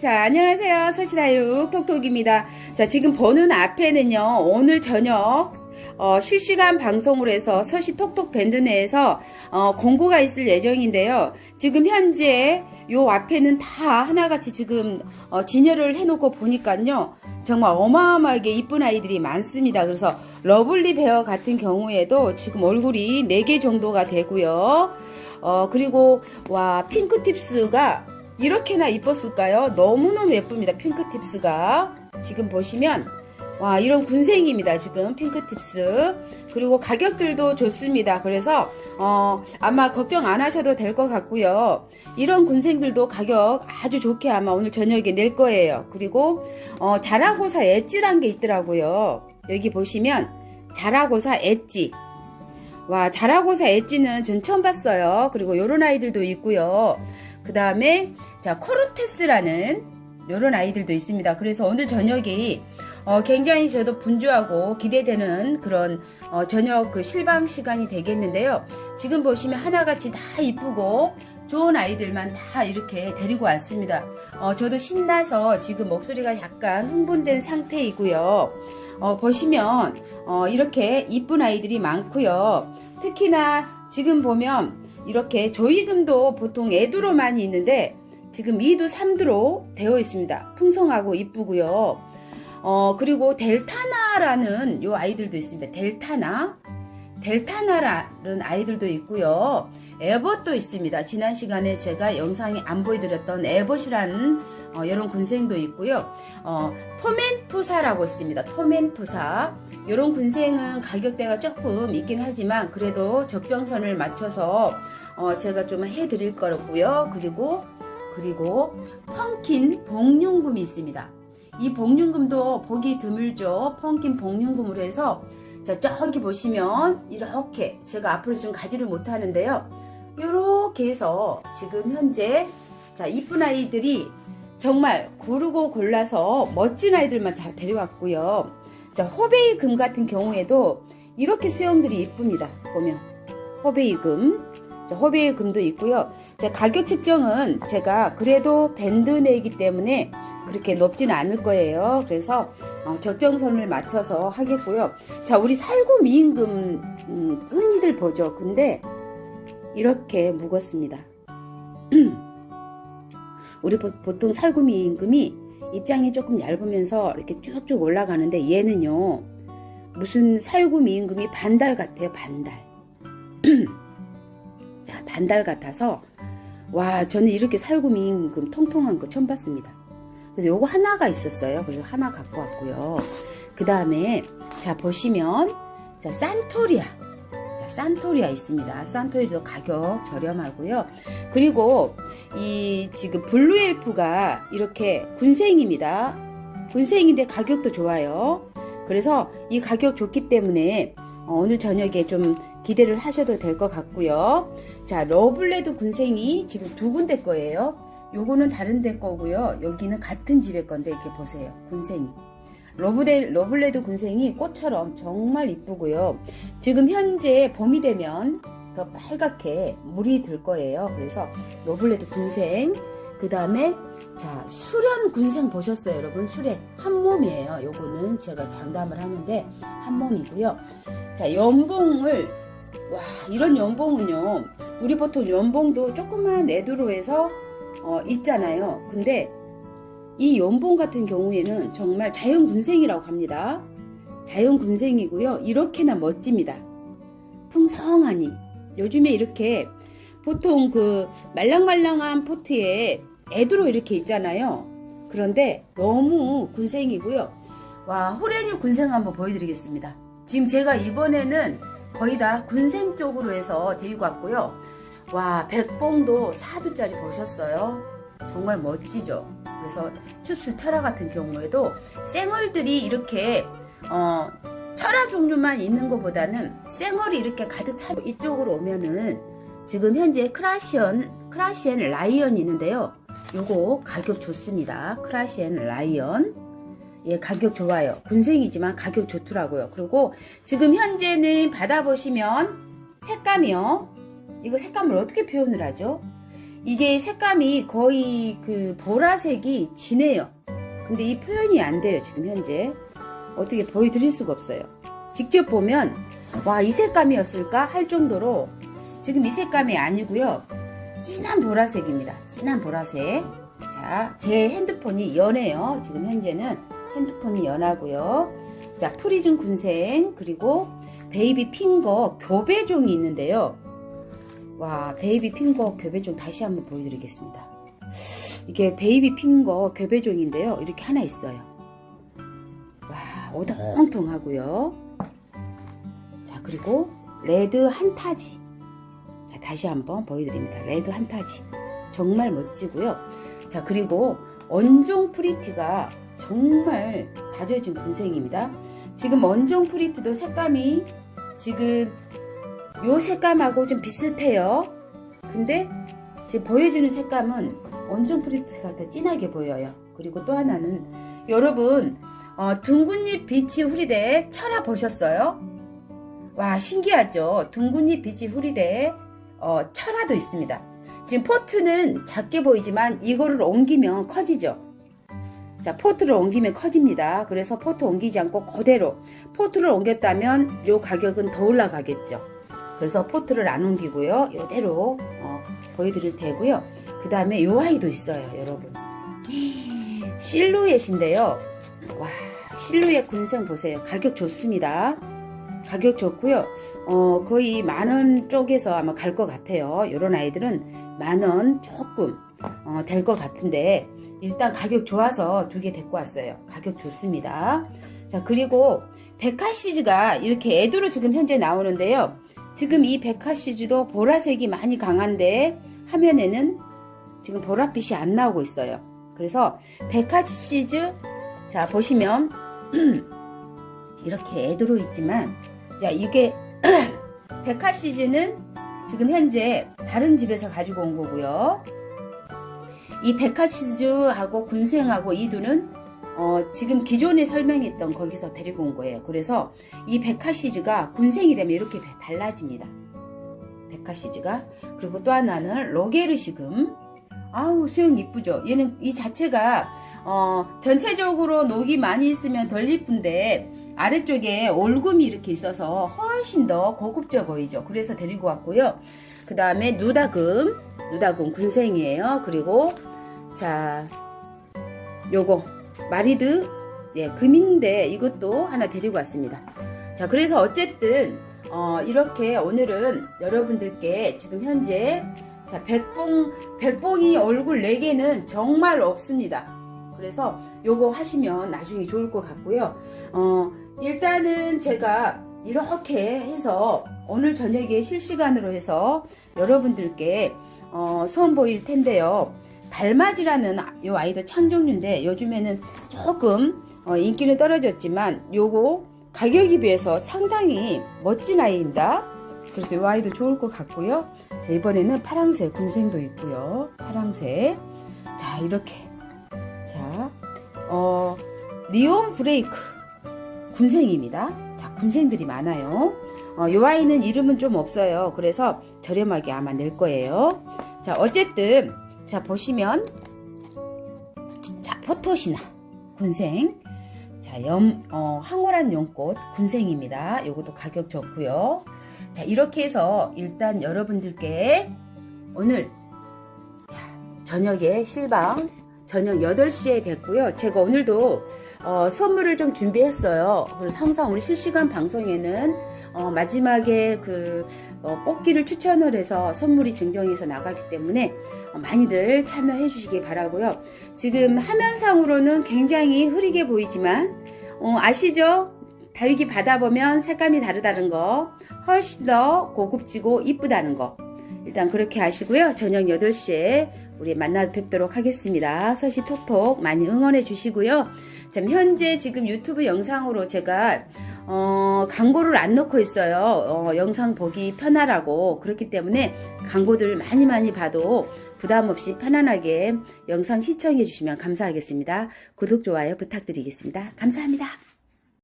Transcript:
자, 안녕하세요. 서시다육 톡톡입니다. 자, 지금 보는 앞에는요, 오늘 저녁, 어, 실시간 방송으로 해서 서시 톡톡 밴드 내에서, 어, 공고가 있을 예정인데요. 지금 현재 요 앞에는 다 하나같이 지금, 어, 진열을 해놓고 보니까요. 정말 어마어마하게 이쁜 아이들이 많습니다. 그래서 러블리 베어 같은 경우에도 지금 얼굴이 4개 정도가 되고요. 어, 그리고, 와, 핑크팁스가 이렇게나 이뻤을까요? 너무너무 예쁩니다. 핑크팁스가. 지금 보시면 와 이런 군생입니다. 지금 핑크팁스. 그리고 가격들도 좋습니다. 그래서 어, 아마 걱정 안 하셔도 될 것 같고요. 이런 군생들도 가격 아주 좋게 아마 오늘 저녁에 낼 거예요. 그리고 어, 자라고사 엣지란 게 있더라고요. 여기 보시면 자라고사 엣지. 와 자라고사 엣지는 전 처음 봤어요. 그리고 이런 아이들도 있고요. 그 다음에 자 코르테스라는 이런 아이들도 있습니다. 그래서 오늘 저녁이 어, 굉장히 저도 분주하고 기대되는 그런 어, 저녁 그 실방 시간이 되겠는데요. 지금 보시면 하나같이 다 이쁘고 좋은 아이들만 다 이렇게 데리고 왔습니다. 어, 저도 신나서 지금 목소리가 약간 흥분된 상태이고요. 어, 보시면 어, 이렇게 이쁜 아이들이 많고요. 특히나 지금 보면 이렇게 조이금도 보통 애두로 많이 있는데 지금 2두 3두로 되어 있습니다. 풍성하고 이쁘고요. 어, 그리고 델타나라는 요 아이들도 있습니다. 델타나. 델타나라는 아이들도 있고요. 에벗도 있습니다. 지난 시간에 제가 영상에 안 보여드렸던 에벗이라는 어, 이런 군생도 있고요. 어, 토멘토사라고 있습니다. 토멘토사. 이런 군생은 가격대가 조금 있긴 하지만 그래도 적정선을 맞춰서 어, 제가 좀 해드릴 거고요. 그리고 그리고 펑킨 복륜금이 있습니다. 이 복륜금도 보기 드물죠. 펑킨 복륜금으로 해서 자 저기 보시면 이렇게 제가 앞으로 좀 가지를 못하는데요. 이렇게 해서 지금 현재 자 이쁜 아이들이 정말 고르고 골라서 멋진 아이들만 다 데려왔고요. 자 호베이 금 같은 경우에도 이렇게 수영들이 이쁩니다. 보면 호베이 금 호베이 금도 있고요. 가격 측정은 제가 그래도 밴드 내기 때문에 그렇게 높지는 않을 거예요. 그래서 어, 적정선을 맞춰서 하겠고요. 자, 우리 살구 미임금 음, 흔히들 보죠. 근데 이렇게 묵었습니다. 우리 보통 살구 미임금이 입장이 조금 얇으면서 이렇게 쭉쭉 올라가는데 얘는요. 무슨 살구 미임금이 반달 같아요. 반달. 자, 반달 같아서 와, 저는 이렇게 살구 미임금 통통한 거 처음 봤습니다. 그래서 요거 하나가 있었어요. 그래서 하나 갖고 왔고요. 그 다음에 자 보시면 자 산토리아 자, 산토리아 있습니다. 산토리도 가격 저렴하고요. 그리고 이 지금 블루엘프가 이렇게 군생입니다. 군생인데 가격도 좋아요. 그래서 이 가격 좋기 때문에 어, 오늘 저녁에 좀 기대를 하셔도 될 것 같고요. 자, 러블레드 군생이 지금 두 군데 거예요. 요거는 다른 데 거고요. 여기는 같은 집의 건데 이렇게 보세요. 군생이. 러브데, 러블레드 군생이 꽃처럼 정말 이쁘고요. 지금 현재 봄이 되면 더 빨갛게 물이 들 거예요. 그래서 러블레드 군생. 그 다음에 자 수련 군생 보셨어요 여러분 수련 한 몸이에요 요거는 제가 장담을 하는데 한 몸이고요 자 연봉을 와 이런 연봉은요 우리 보통 연봉도 조그만 애두로 해서 어, 있잖아요. 근데 이 연봉 같은 경우에는 정말 자연군생이라고 합니다. 자연군생이고요 이렇게나 멋집니다. 풍성하니. 요즘에 이렇게 보통 그 말랑말랑한 포트에 애두로 이렇게 있잖아요. 그런데 너무 군생이고요. 와 호레뉴 군생 한번 보여드리겠습니다. 지금 제가 이번에는 거의 다 군생 쪽으로 해서 데리고 왔고요. 와, 백봉도 4두짜리 보셨어요? 정말 멋지죠? 그래서 춥스 철화 같은 경우에도 생얼들이 이렇게 어, 철화 종류만 있는 것보다는 생얼이 이렇게 가득 차 이쪽으로 오면은 지금 현재 크라시언 크라시엔 라이언이 있는데요. 요거 가격 좋습니다. 크라시엔 라이언 예, 가격 좋아요. 군생이지만 가격 좋더라고요. 그리고 지금 현재는 받아보시면 색감이요. 이거 색감을 어떻게 표현을 하죠? 이게 색감이 거의 그 보라색이 진해요. 근데 이 표현이 안 돼요, 지금 현재. 어떻게 보여드릴 수가 없어요. 직접 보면, 와, 이 색감이었을까? 할 정도로 지금 이 색감이 아니고요. 진한 보라색입니다. 진한 보라색. 자, 제 핸드폰이 연해요. 지금 현재는 핸드폰이 연하고요. 자, 프리즘 군생, 그리고 베이비 핑거 교배종이 있는데요. 와, 베이비 핑거 교배종 다시 한번 보여드리겠습니다. 이게 베이비 핑거 교배종인데요. 이렇게 하나 있어요. 와, 오동통하고요. 자, 그리고 레드 한타지. 자, 다시 한번 보여드립니다. 레드 한타지. 정말 멋지고요. 자, 그리고 원종 프리티가 정말 다져진 군생입니다. 지금 원종 프리티도 색감이 지금 요 색감하고 좀 비슷해요. 근데 지금 보여주는 색감은 원종 프리티가 더 진하게 보여요. 그리고 또 하나는 여러분 어, 둥근잎 비치 후리대 철화 보셨어요? 와 신기하죠? 둥근잎 비치 후리대 어, 철화도 있습니다. 지금 포트는 작게 보이지만 이거를 옮기면 커지죠. 자, 포트를 옮기면 커집니다. 그래서 포트 옮기지 않고 그대로 포트를 옮겼다면 요 가격은 더 올라가겠죠. 그래서 포트를 안 옮기고요. 요대로 어, 보여드릴 테고요. 그 다음에 요 아이도 있어요, 여러분. 실루엣인데요. 와, 실루엣 군생 보세요. 가격 좋습니다. 가격 좋고요. 어, 거의 만원 쪽에서 아마 갈 것 같아요. 요런 아이들은 만원 조금 어, 될 것 같은데 일단 가격 좋아서 두 개 데리고 왔어요. 가격 좋습니다. 자, 그리고 백화 시즈가 이렇게 애도로 지금 현재 나오는데요. 지금 이 백화 시즈도 보라색이 많이 강한데 화면에는 지금 보랏빛이 안 나오고 있어요. 그래서 백화 시즈 자 보시면 이렇게 애도로 있지만 자 이게 백화 시즈는 지금 현재 다른 집에서 가지고 온 거고요. 이 백화시즈하고 군생하고 이두는 어, 지금 기존에 설명했던 거기서 데리고 온 거예요. 그래서 이 백화시즈가 군생이 되면 이렇게 달라집니다. 백화시즈가 그리고 또 하나는 로게르시금 아우 수영 이쁘죠. 얘는 이 자체가 어, 전체적으로 녹이 많이 있으면 덜 이쁜데 아래쪽에 올금이 이렇게 있어서 훨씬 더 고급져 보이죠. 그래서 데리고 왔고요. 그 다음에 누다금, 누다금 군생이에요. 그리고 자 요거 마리드 예, 금인데 이것도 하나 데리고 왔습니다. 자 그래서 어쨌든 어, 이렇게 오늘은 여러분들께 지금 현재 자, 백봉, 백봉이 얼굴 4개는 정말 없습니다. 그래서 요거 하시면 나중에 좋을 것 같고요. 어, 일단은 제가 이렇게 해서 오늘 저녁에 실시간으로 해서 여러분들께 어, 선보일 텐데요. 달맞이라는 요 아이도 창종류인데 요즘에는 조금 어, 인기는 떨어졌지만 요거 가격에 비해서 상당히 멋진 아이입니다. 그래서 이 아이도 좋을 것 같고요. 자, 이번에는 파랑새 군생도 있고요. 파랑새. 자, 이렇게. 자, 어, 리온 브레이크 군생입니다. 자, 군생들이 많아요. 어, 이 아이는 이름은 좀 없어요. 그래서 저렴하게 아마 낼 거예요. 자, 어쨌든, 자, 보시면, 자, 포토시나 군생. 자, 염, 어, 황홀한 용꽃 군생입니다. 요것도 가격 좋고요. 자, 이렇게 해서 일단 여러분들께 오늘 자, 저녁에 실방 저녁 8시에 뵙고요. 제가 오늘도 어, 선물을 좀 준비했어요. 그래서 항상 우리 실시간 방송에는 어, 마지막에 그 어, 뽑기를 추천을 해서 선물이 증정해서 나가기 때문에 어, 많이들 참여해 주시기 바라고요. 지금 화면상으로는 굉장히 흐리게 보이지만 어, 아시죠? 다육이 받아보면 색감이 다르다는 거 훨씬 더 고급지고 이쁘다는 거 일단 그렇게 아시고요. 저녁 8시에 우리 만나 뵙도록 하겠습니다. 서시 톡톡 많이 응원해 주시고요. 참 현재 지금 유튜브 영상으로 제가 어, 광고를 안 넣고 있어요. 어, 영상 보기 편하라고 그렇기 때문에 광고들 많이 많이 봐도 부담 없이 편안하게 영상 시청해 주시면 감사하겠습니다. 구독, 좋아요 부탁드리겠습니다. 감사합니다.